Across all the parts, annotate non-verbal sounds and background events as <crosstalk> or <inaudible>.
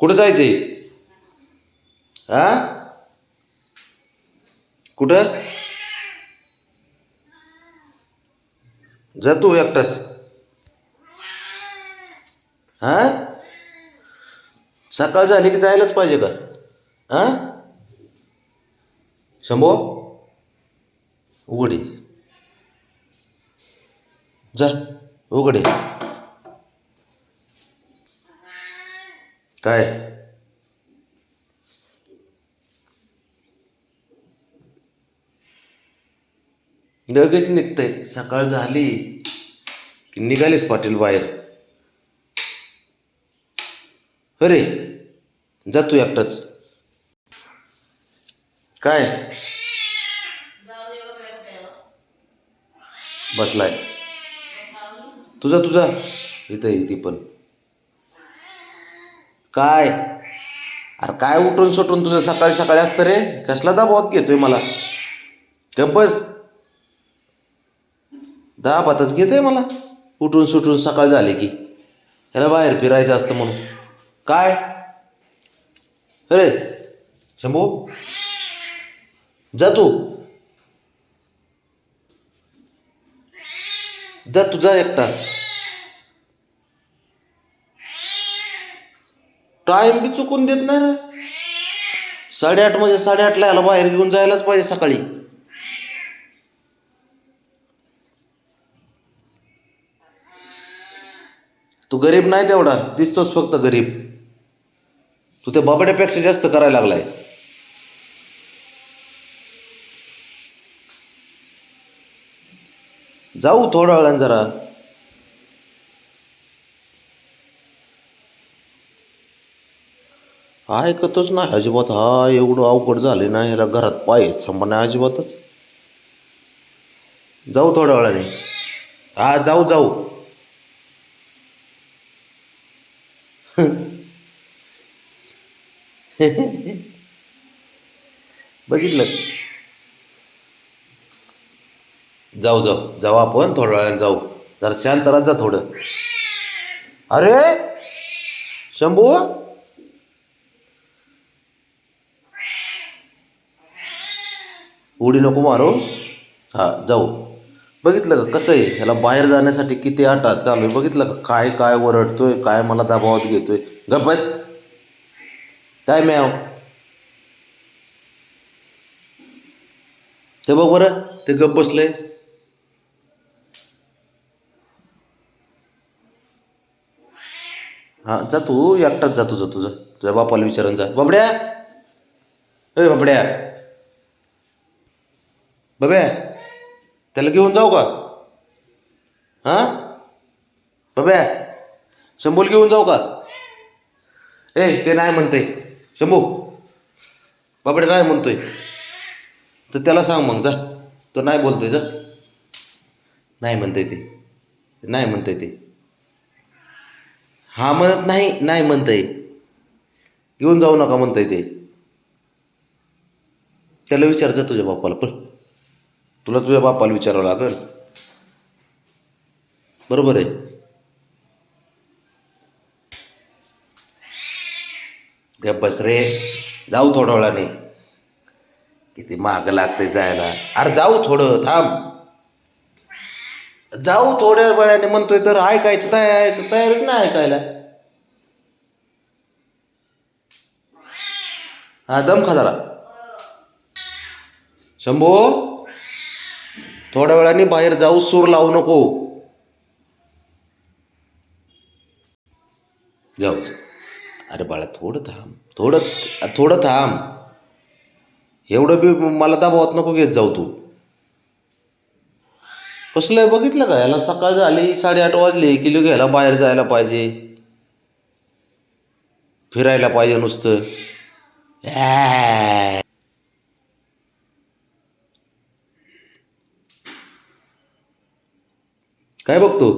कुठं जायचंय? हा कुठं? जा तू एकटाच. हा सकाळ झाली की जायलाच पाहिजे का? हा शंभो? उघडे. जा उघडे. काय? लगेच निघतंय. सकाळ झाली की निघालेच पाटील बाहेर. अरे जा तू एकटाच. काय? बसलाय. तुझा तुझा. इथं आहे ती पण. काय? अरे काय उठून सुटून तुझं सकाळी सकाळी असतं रे? कसला दाबावत घेतोय मला? गप बस. दहा घेते मला. उठून सुटून सकाळ झाले की. ह्याला बाहेर फिरायचं असतं म्हणून. काय? अरे शंभू. जा तू. जा तू जा एकटा. टाइम बी चुकून देत नाही. रे साडेआठ म्हणजे साडेआठला याला बाहेर घेऊन जायलाच पाहिजे सकाळी. तू गरीब नाही तेवढा दिसतोस फक्त गरीब. तू त्या बाबड्यापेक्षा जास्त करायला लागलाय. जाऊ थोड्या वेळानं जरा. ऐकतच नाही अजिबात. हा एवढं अवघड झाले ना ह्याला घरात पाय संबंध नाही अजिबातच. जाऊ थोड्या वेळाने. हा जाऊ जाऊ. <laughs> बघितलं? जाऊ जाऊ. जाऊ आपण थोड्या वेळाने जाऊ. जरा शांत राहत जा थोडं. अरे! शंभू! उडी नको मारू. हा जाऊ. बघितलं का कसं आहे? ह्याला बाहेर जाण्यासाठी किती आटा चालू आहे? बघितलं का काय काय वरडतोय काय मला दबावात घेतोय? गप काय मॅव ते बघ बरं ते गप बसलंय. हा जा तू. एकटाच जा जातो तुझं तुझ्या बापाला विचारून जा. बाबड्या! ए बाबड्या! बबे त्याला घेऊन जाऊ का? हां? बबे शंभूला घेऊन जाऊ का? ए ते नाही म्हणते शंभू बाबडे नाही म्हणतोय. तर त्याला सांग मग जा. तो नाही बोलतोय जा. नाही म्हणतंय ते. नाही म्हणतंय ते. हा म्हणत नाही नाही म्हणतंय. घेऊन जाऊ नका म्हणतंय ते. त्याला विचारायचं तुझ्या बाप्पाला पण तुला तुझ्या बापाला विचारावं लागेल. बरोबर आहे? गप्प बस रे. जाऊ थोड्या वेळाने. किती महाग लागते जायला. अरे जाऊ थोडं थांब. जाऊ थोड्या वेळाने म्हणतोय तर ऐकायचं तयार तयारच नाही ऐकायला. हा दम खा जरा. शंभो? थोड्या वेळाने बाहेर जाऊ सूर लावू नको. जाऊ अरे बाळा थोडं थांब. थोडं थोडं थांब. एवढं बी मला दाबावत नको घेत जाऊ तू. कसलं आहे बघितलं का? याला सकाळ झाली साडेआठ वाजले किलो घ्यायला बाहेर जायला पाहिजे. फिरायला पाहिजे नुसतं. काय बघतो?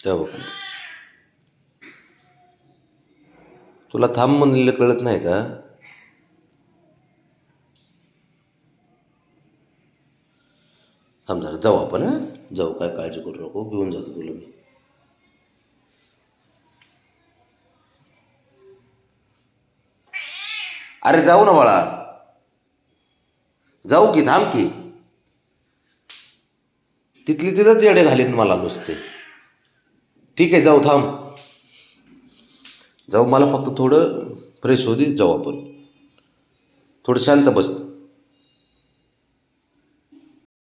काय बघ. तुला थांब म्हणलेलं कळत नाही का? थांब जरा जाऊ आपण हां? जाऊ काय काळजी करू नको घेऊन जातो तुला मी. अरे जाऊ ना बाळा. जाऊ की थांब की. तिथली तिथंच येडे घालीन मला नुसते. ठीक आहे जाऊ थांब. जाऊ मला फक्त थोडं फ्रेश होऊ दे जाऊ आपण. थोडं शांत बस.